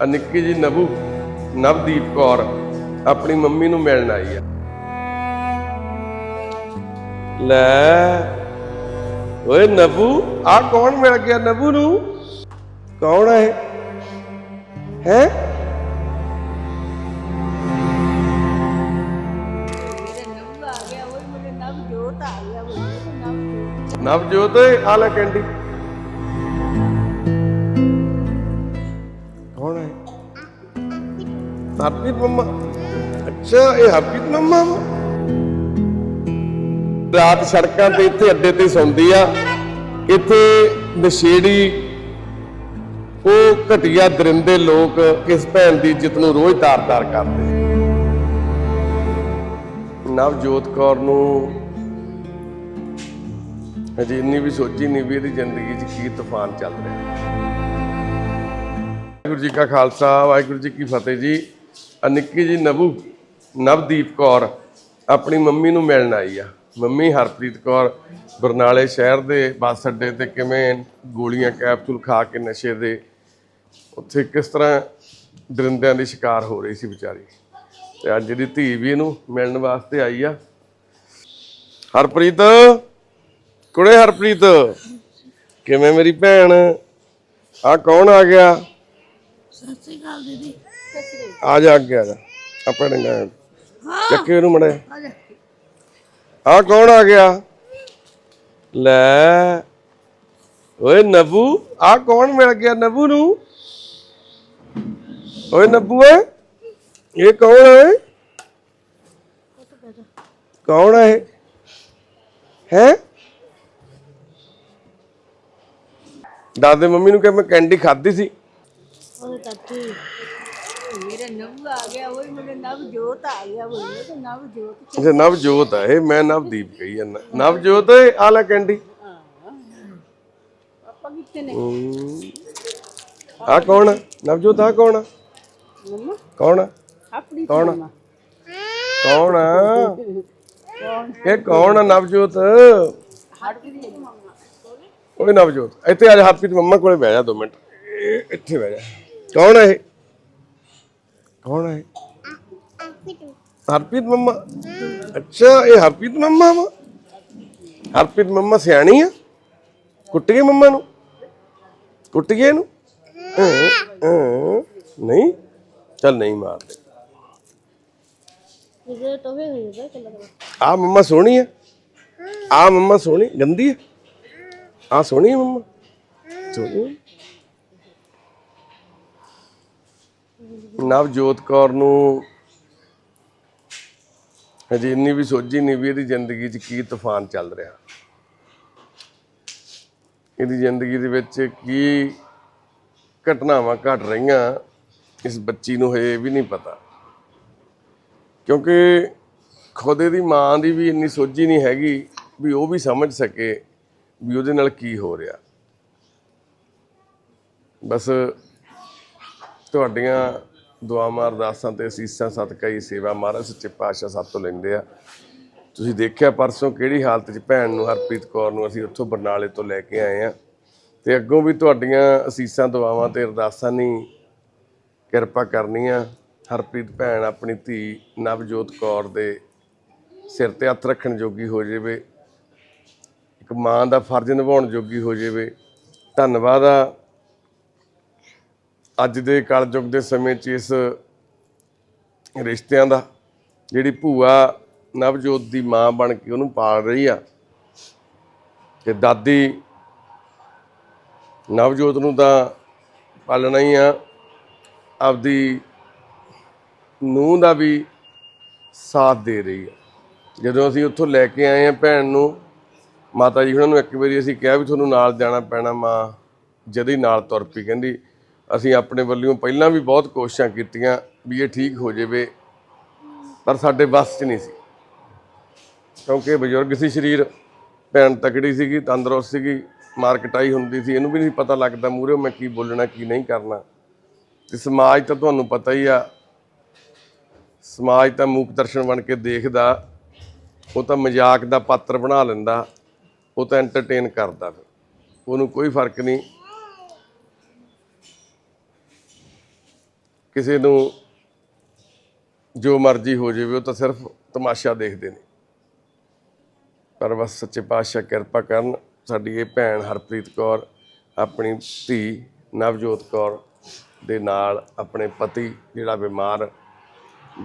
ਆ ਨਿੱਕੀ ਜੀ ਨਬੂ ਨਵਦੀਪ ਕੌਰ ਆਪਣੀ ਮੰਮੀ ਨੂੰ ਮਿਲਣ ਆਈ ਆ। ਲੈ ਓਏ ਨਬੂ ਆ ਕੌਣ ਮਿਲ ਗਿਆ ਨਬੂ ਨੂੰ? ਕੌਣ ਹੈ? ਹੈ ਨਵਜੋਤ ਆ ਲੈ ਕੈਂਡੀ। ਹਰਪ੍ਰੀਤ ਮੰਮਾ ਅੱਛਾ ਇਹ ਹਰਪ੍ਰੀਤ ਮੰਮਾ ਵਾ ਰਾਤ ਸੜਕਾਂ ਤੇ ਇੱਥੇ ਅੱਡੇ ਤੇ ਸੌਂਦੀ ਆ ਇੱਥੇ ਨਸ਼ੇੜੀ ਉਹ ਘਟੀਆ ਦਰਿੰਦੇ ਲੋਕ ਇਸ ਭੈਣ ਦੀ ਇੱਜ਼ਤ ਨੂੰ ਰੋਜ਼ ਤਾਰ-ਤਾਰ ਕਰਦੇ ਨਵਜੋਤ ਕੌਰ ਨੂੰ ਅਜੇ ਇੰਨੀ ਵੀ ਸੋਚੀ ਨਹੀਂ ਵੀ ਇਹਦੀ ਜ਼ਿੰਦਗੀ 'ਚ ਕੀ ਤੂਫਾਨ ਚੱਲ ਰਿਹਾ ਵਾਹਿਗੁਰੂ ਜੀ ਕਾ ਖਾਲਸਾ ਵਾਹਿਗੁਰੂ ਜੀ ਕੀ ਫਤਿਹ ਜੀ ਆ ਨਿੱਕੀ ਜੀ ਨਵੂ, ਨਵਦੀਪ ਕੌਰ ਆਪਣੀ ਮੰਮੀ ਨੂੰ ਮਿਲਣ ਆਈ ਆ। ਮੰਮੀ ਹਰਪ੍ਰੀਤ ਕੌਰ ਬਰਨਾਲੇ ਸ਼ਹਿਰ ਦੇ ਬੱਸ ਅੱਡੇ ਤੇ ਕਿਵੇਂ ਗੋਲੀਆਂ ਕੈਪਸੂਲ ਖਾ ਕੇ ਨਸ਼ੇ ਦੇ, ਉੱਥੇ ਕਿਸ ਤਰ੍ਹਾਂ ਦਰਿੰਦਿਆਂ ਦੀ ਸ਼ਿਕਾਰ ਹੋ ਰਹੀ ਸੀ ਵਿਚਾਰੀ। ਤੇ ਅੱਜ ਦੀ ਧੀ ਵੀ ਇਹਨੂੰ ਮਿਲਣ ਵਾਸਤੇ ਆਈ ਆ। ਹਰਪ੍ਰੀਤ, ਕੁੜੇ ਹਰਪ੍ਰੀਤ, ਕਿਵੇਂ ਮੇਰੀ ਭੈਣ? ਆ ਕੌਣ ਆ ਗਿਆ? ਸਤਿ ਸ੍ਰੀ ਅਕਾਲ ਦੀਦੀ। ਆ ਜਾ ਅੱਗੇ ਆ ਜਾ। ਆਪਾਂ ਡੰਗਾ ਚੱਕੇ ਉਹਨੂੰ ਮੜੇ। ਆ ਕੌਣ ਆ ਗਿਆ? ਲੈ। ਓਏ ਨਬੂ ਆ ਕੌਣ ਮਿਲ ਗਿਆ ਨਬੂ ਨੂੰ? ਓਏ ਨਬੂ ਏ ਇਹ ਕੌਣ ਹੈ ਕੌਣ ਹੈ? ਹੈ ਦਾਦੇ ਮੰਮੀ ਨੂੰ ਕਿ ਮੈਂ ਕੈਂਡੀ ਖਾਧੀ ਸੀ। ਉਹ ਕੱਟੀ ਮੇਰੇ ਨਵ ਆ ਗਿਆ ਉਹ ਮੇਰੇ ਨਵ ਜੋਤ ਆ ਗਿਆ ਮੇਰੇ ਨਵ ਜੋਤ ਅੱਛਾ ਨਵਜੋਤ ਹੈ ਇਹ ਮੈਂ ਨਵਦੀਪ ਕਹੀ ਜਾਂਦਾ। ਨਵਜੋਤ ਆ ਲੈ ਕੈਂਡੀ। ਕਿੱਥੇ ਨੇ? ਆ ਕੌਣ? ਆ? ਨਵਜੋਤ ਆ ਕੌਣ? ਆ? ਮੰਮਾ? ਕੌਣ? ਆ? ਆਪਣੀ ਕੌਣ? ਆ? ਮੰਮਾ। ਕੌਣ? ਆ ਕੌਣ ਇਹ ਕੌਣ ਆ ਨਵਜੋਤ ਹਟਦੀ ਮੰਮਾ। ਓਏ ਨਵਜੋਤ ਇੱਥੇ ਆ ਜਾ ਹਰਪ੍ਰੀਤ ਮੰਮਾ ਕੋਲੇ ਬਹਿ ਜਾ 2 ਮਿੰਟ। ਇਹ ਇੱਥੇ ਬਹਿ ਜਾ। ਕੌਣ ਹੈ ਇਹ? ਕੌਣ ਹੈ? ਹਰਪ੍ਰੀਤ। ਮੰਮਾ? ਅੱਛਾ ਇਹ ਹਰਪ੍ਰੀਤ ਮੰਮਾ ਵਾ? ਹਰਪ੍ਰੀਤ ਮੰਮਾ ਸਿਆਣੀ ਆ? ਕੁੱਟ ਗਈ ਮੰਮਾ ਨੂੰ? ਕੁੱਟ ਗਈ ਇਹਨੂੰ? ਨਹੀਂ? ਚੱਲ ਨਹੀਂ ਮਾਰਦੇ। ਆ ਮੰਮਾ ਸੋਹਣੀ ਆ? ਆ ਮੰਮਾ ਸੋਹਣੀ ਗੰਦੀ ਆ? ਆ ਸੋਹਣੀ ਮੰਮਾ? ਸੋਹਣੀ ਆ। ਨਵਜੋਤ ਕੌਰ ਨੂੰ ਹਜੇ ਇੰਨੀ ਵੀ ਸੋਝੀ ਨਹੀਂ ਵੀ ਇਹਦੀ ਜ਼ਿੰਦਗੀ 'ਚ ਕੀ ਤੂਫਾਨ ਚੱਲ ਰਿਹਾ। ਇਹਦੀ ਜ਼ਿੰਦਗੀ ਦੇ ਵਿੱਚ ਕੀ ਘਟਨਾਵਾਂ ਘਟ ਰਹੀਆਂ, ਇਸ ਬੱਚੀ ਨੂੰ ਹਜੇ ਵੀ ਨਹੀਂ ਪਤਾ। ਕਿਉਂਕਿ ਖੁਦ ਇਹਦੀ ਮਾਂ ਦੀ ਵੀ ਇੰਨੀ ਸੋਝੀ ਨਹੀਂ ਹੈਗੀ ਵੀ ਉਹ ਵੀ ਸਮਝ ਸਕੇ ਵੀ ਉਹਦੇ ਨਾਲ ਕੀ ਹੋ ਰਿਹਾ। ਬਸ ਤੁਹਾਡੀਆਂ ਦੁਆਵਾਂ, ਅਰਦਾਸਾਂ ਤੇ ਅਸੀਸਾਂ, ਸਦਕਾ ਹੀ ਸੇਵਾ ਮਹਾਰਾਜ ਸੱਚੇ ਪਾਤਸ਼ਾਹ ਸਭ ਤੋਂ ਲੈਂਦੇ ਆ। ਤੁਸੀਂ ਦੇਖਿਆ ਪਰਸੋਂ ਕਿਹੜੀ ਹਾਲਤ 'ਚ ਭੈਣ ਨੂੰ, ਹਰਪ੍ਰੀਤ ਕੌਰ ਨੂੰ ਅਸੀਂ ਉੱਥੋਂ ਬਰਨਾਲੇ ਤੋਂ ਲੈ ਕੇ ਆਏ ਆ। ਤੇ ਅੱਗੋਂ ਵੀ ਤੁਹਾਡੀਆਂ ਅਸੀਸਾਂ, ਦੁਆਵਾਂ ਤੇ ਅਰਦਾਸਾਂ ਨਹੀਂ ਕਿਰਪਾ ਕਰਨੀਆਂ। ਹਰਪ੍ਰੀਤ ਭੈਣ ਆਪਣੀ ਧੀ ਨਵਜੋਤ ਕੌਰ ਦੇ ਸਿਰ ਤੇ ਹੱਥ ਰੱਖਣ ਜੋਗੀ ਹੋ ਜਾਵੇ। ਇੱਕ ਮਾਂ ਦਾ ਫਰਜ਼ ਨਿਭਾਉਣ ਜੋਗੀ ਹੋ ਜਾਵੇ। ਧੰਨਵਾਦ ਆ ਅੱਜ ਦੇ ਕਲਯੁਗ ਦੇ ਸਮੇਂ 'ਚ ਇਸ ਰਿਸ਼ਤਿਆਂ ਦਾ, ਜਿਹੜੀ ਭੂਆ ਨਵਜੋਤ ਦੀ ਮਾਂ ਬਣ ਕੇ ਉਹਨੂੰ ਪਾਲ ਰਹੀ ਆ, ਤੇ ਦਾਦੀ ਨਵਜੋਤ ਨੂੰ ਤਾਂ ਪਾਲਣਾ ਹੀ ਆ। ਆਪਦੀ ਨੂੰਹ ਦਾ ਵੀ ਸਾਥ ਦੇ ਰਹੀ ਆ। ਜਦੋਂ ਅਸੀਂ ਉੱਥੋਂ ਲੈ ਕੇ ਆਏ ਆ ਭੈਣ ਨੂੰ, ਮਾਤਾ ਜੀ ਉਹਨਾਂ ਨੂੰ ਇੱਕ ਵਾਰੀ ਅਸੀਂ ਕਿਹਾ ਵੀ ਤੁਹਾਨੂੰ ਨਾਲ ਜਾਣਾ ਪੈਣਾ ਮਾਂ, ਜਦ ਹੀ ਨਾਲ ਤੁਰ ਪਈ, ਕਹਿੰਦੀ ਅਸੀਂ ਆਪਣੇ ਵੱਲੋਂ ਪਹਿਲਾਂ ਵੀ ਬਹੁਤ ਕੋਸ਼ਿਸ਼ਾਂ ਕੀਤੀਆਂ ਵੀ ਇਹ ਠੀਕ ਹੋ ਜਾਵੇ, ਪਰ ਸਾਡੇ ਵੱਸ 'ਚ ਨਹੀਂ ਸੀ। ਕਿਉਂਕਿ ਬਜ਼ੁਰਗ ਸੀ ਸਰੀਰ, ਭੈਣ ਤਕੜੀ ਸੀਗੀ, ਤੰਦਰੁਸਤ ਸੀਗੀ ਮਾਰਕਟਾਈ ਹੁੰਦੀ ਸੀ, ਇਹਨੂੰ ਵੀ ਨਹੀਂ ਪਤਾ ਲੱਗਦਾ ਮੂਹਰੇ ਮੈਂ ਕੀ ਬੋਲਣਾ, ਕੀ ਨਹੀਂ ਕਰਨਾ। ਤੇ ਸਮਾਜ ਤਾਂ ਤੁਹਾਨੂੰ ਪਤਾ ਹੀ ਆ, ਸਮਾਜ ਤਾਂ ਮੂਕ ਦਰਸ਼ਨ ਬਣ ਕੇ ਦੇਖਦਾ, ਉਹ ਤਾਂ ਮਜ਼ਾਕ ਦਾ ਪਾਤਰ ਬਣਾ ਲੈਂਦਾ, ਉਹ ਤਾਂ ਐਂਟਰਟੇਨ ਕਰਦਾ ਫਿਰ, ਉਹਨੂੰ ਕੋਈ ਫ਼ਰਕ ਨਹੀਂ। ਕਿਸੇ ਨੂੰ ਜੋ ਮਰਜ਼ੀ ਹੋ ਜਾਵੇ, ਉਹ ਤਾਂ ਸਿਰਫ ਤਮਾਸ਼ਾ ਦੇਖਦੇ ਨੇ। ਪਰ ਬਸ ਸੱਚੇ ਪਾਤਸ਼ਾਹ ਕਿਰਪਾ ਕਰਨ, ਸਾਡੀ ਇਹ ਭੈਣ ਹਰਪ੍ਰੀਤ ਕੌਰ, ਆਪਣੀ ਧੀ ਨਵਜੋਤ ਕੌਰ ਦੇ ਨਾਲ ਆਪਣੇ ਪਤੀ ਜਿਹੜਾ ਬਿਮਾਰ,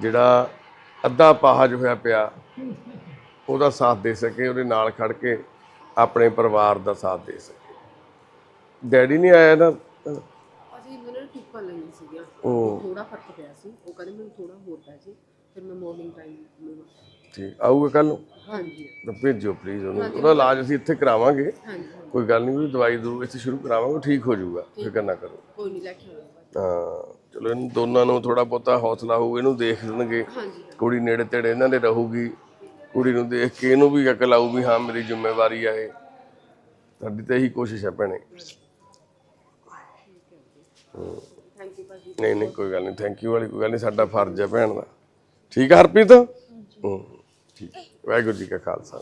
ਜਿਹੜਾ ਅੱਧਾ ਪਾਹਜ ਹੋਇਆ ਪਿਆ, ਉਹਦਾ ਸਾਥ ਦੇ ਸਕੇ, ਉਹਦੇ ਨਾਲ ਖੜ ਕੇ ਆਪਣੇ ਪਰਿਵਾਰ ਦਾ ਸਾਥ ਦੇ ਸਕੇ। ਡੈਡੀ ਨਹੀਂ ਆਇਆ ਨਾ? ਟਿੱਪਾਂ ਲਈਆਂ ਸੀਗੀਆਂ। ਉਹ ਥੋੜਾ ਫ਼ਰਕ ਪਿਆ ਸੀ। ਉਹ ਕਹਿੰਦੇ ਮੈਨੂੰ ਥੋੜਾ ਹੋਰ ਪੈ ਸੀ ਫਿਰ ਮੈਂ ਮਾਰਨਿੰਗ ਟਾਈਮ ਲਵਾਂ ਠੀਕ ਆਊਗਾ ਕੱਲ ਨੂੰ? ਹਾਂਜੀ। ਤਾਂ ਭੇਜੋ ਪਲੀਜ਼ ਉਹਨੂੰ। ਉਹਦਾ ਇਲਾਜ ਅਸੀਂ ਇੱਥੇ ਕਰਾਵਾਂਗੇ। ਹਾਂਜੀ ਕੋਈ ਗੱਲ ਨਹੀਂ ਉਹਦੀ ਦਵਾਈ ਦੂ ਇੱਥੇ ਸ਼ੁਰੂ ਕਰਾਵਾਂਗੇ ਉਹ ਠੀਕ ਹੋ ਜਾਊਗਾ। ਫਿਕਰ ਨਾ ਕਰੋ। ਕੋਈ ਨਹੀਂ ਲੈ ਕੇ ਆਉਂਗਾ। ਹਾਂ ਚਲੋ ਇਹਨਾਂ ਦੋਨਾਂ ਨੂੰ ਥੋੜਾ ਬਹੁਤਾ ਹੌਸਲਾ ਹੋਊ ਇਹਨੂੰ ਦੇਖ ਲੈਣਗੇ। ਹਾਂਜੀ। ਕੁੜੀ ਨੇੜੇ ਤੇੜੇ ਇਹਨਾਂ ਦੇ ਰਹੂਗੀ। ਕੁੜੀ ਨੂੰ ਦੇਖ ਕੇ ਇਹਨੂੰ ਵੀ ਅਕਲ ਆਊ ਵੀ ਹਾਂ ਮੇਰੀ ਜ਼ਿੰਮੇਵਾਰੀ ਆ ਇਹ। ਸਾਡੀ ਤਾਂ ਇਹੀ ਕੋਸ਼ਿਸ਼ ਹੈ ਭੈਣੇ। ਥੈਂਕ ਯੂ ਭਾਜੀ ਨਹੀਂ ਨਹੀਂ, ਕੋਈ ਗੱਲ ਨਹੀਂ। ਥੈਂਕ ਯੂ ਵਾਲੀ ਕੋਈ ਗੱਲ ਨਹੀਂ। ਸਾਡਾ ਫਰਜ਼ ਹੈ ਭੈਣ ਦਾ। ਠੀਕ ਆ ਹਰਪ੍ਰੀਤ? ਹੂੰ, ਠੀਕ। ਵਾਹਿਗੁਰੂ ਜੀ ਕਾ ਖਾਲਸਾ।